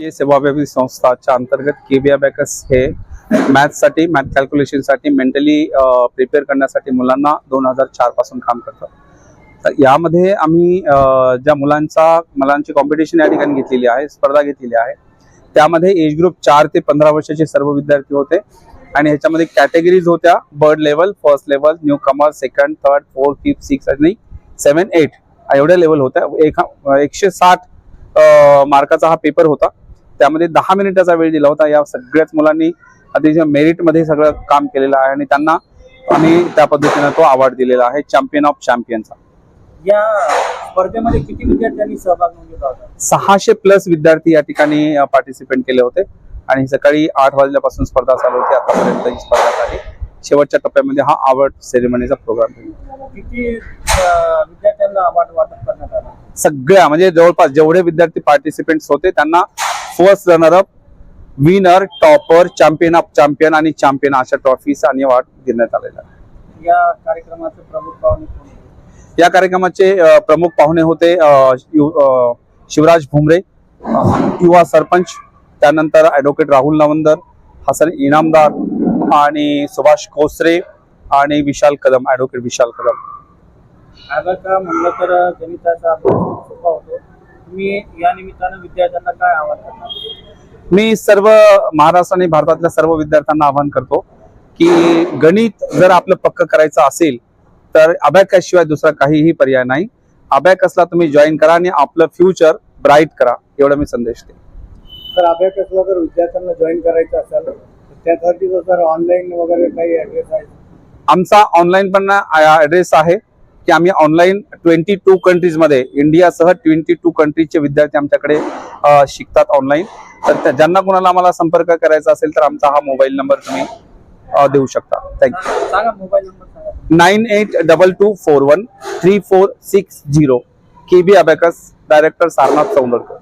ये सेवाव्यापी संस्थाच्या अंतर्गत केबीआय बॅकस हे मॅथ्ससाठी मॅथ कॅल्क्युलेशनसाठी मेंटली प्रिपेअर करण्यासाठी मुलांना दोन हजार चारपासून काम करतं तर यामध्ये आम्ही ज्या मुलांचा मुलांची कॉम्पिटिशन या ठिकाणी घेतलेली आहे स्पर्धा घेतलेली आहे त्यामध्ये एज ग्रुप चार ते पंधरा वर्षाचे सर्व विद्यार्थी होते आणि ह्याच्यामध्ये कॅटेगरीज होत्या bird level first level newcomer second third fourth fifth six आणि सेवन एट एवढ्या लेवल होत्या. एक एकशे साठ मार्काचा हा पेपर होता. त्यामध्ये दहा मिनिटाचा वेळ दिला होता. या सगळ्याच मुलांनी अतिशय मेरिटमध्ये सगळं काम केलेलं आहे आणि त्यांना आम्ही त्या पद्धतीने तो अवॉर्ड दिलेला आहे चॅम्पियन ऑफ चॅम्पियनचा या स्पर्धेमध्ये किती विद्यार्थ्यांनी सहभाग नोंदवला होता? सहाशे प्लस विद्यार्थी या ठिकाणी पार्टिसिपेट केले होते. आणि सकाळी आठ वाजल्यापासून स्पर्धा चालू होती. आतापर्यंत ही स्पर्धा झाली. शेवटच्या टप्प्यामध्ये हा अवॉर्ड सेरेमनीचा प्रोग्राम किती विद्यार्थ्यांना अवॉर्ड वाटप करण्यात आला? सगळ्या म्हणजे जवळपास जेवढे विद्यार्थी पार्टिसिपेंट्स होते त्यांना first runner up winner topper champion of champion आणि चॅम्पियन अशा ट्रॉफीज आणि अवॉर्ड देण्यात आलेला आहे. या कार्यक्रमाचे प्रमुख पाहुणे? या कार्यक्रमाचे प्रमुख पाहुणे होते शिवराज भुमरे युवा सरपंच त्यानंतर ॲडव्होकेट राहुल नवंदर हसन इनामदार आणि सुभाष कोसरे आणि विशाल कदम ॲडव्होकेट विशाल कदम. म्हणलं तर गणिताचा तुम्ही या निमित्तानं विद्यार्थ्यांना काय आवाहन करणार? मी सर्व महाराष्ट्र आणि भारतातल्या सर्व विद्यार्थ्यांना आवाहन करतो की गणित जर आपलं पक्क करायचं असेल तर अबॅकसशिवाय दुसरा काहीही पर्याय नाही. अबॅकसला तुम्ही जॉईन करा आणि आपलं फ्युचर ब्राईट करा एवढा मी संदेश देईन. तर अभ्यासला जर विद्यार्थ्यांना जॉईन करायचं असेल तर त्यासाठी जर ऑनलाईन वगैरे काही ऍड्रेस आहे? आमचा ऑनलाईन पण ऍड्रेस आहे. की आम्ही ऑनलाईन ट्वेंटी टू कंट्रीजमध्ये इंडियासह ट्वेंटी टू कंट्रीजचे विद्यार्थी आमच्याकडे शिकतात ऑनलाईन तर ज्यांना कोणाला आम्हाला संपर्क करायचा असेल तर आमचा हा मोबाईल नंबर तुम्ही देऊ शकता. थँक्यू सांगा मोबाईल नंबर सांगा. Nine eight double two four one three four six zero K B abacus director Sarnath Chaundarkar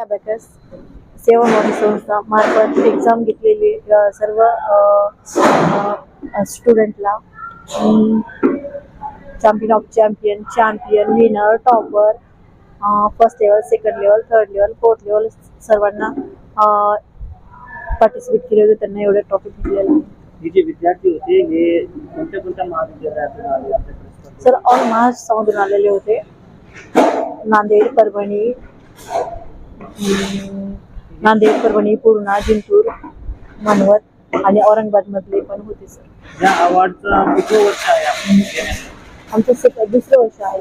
abacus सेवाभावी संस्था मार्फत एक्झाम घेतलेली सर्व स्टुडंटला champion of champion champion winner topper first level second level third level fourth level सर्वांना participate केले होते त्यांना एवढे ट्रॉफी भेटलेले आहे हे जे विद्यार्थी होते हे कोणत्या कोणत्या महाविद्यालयातून आले आपल्याकडे सर ऑल महाराष्ट्रामधून आलेले होते. नांदेड परभणी अं, नांदेड परभणी पूर्णा जिंतूर मानवत आणि औरंगाबाद मधले पण होते सर या अवॉर्डचं किती वर्ष आहे आपण घेण्याचं? आमचं दुसरं वर्ष आहे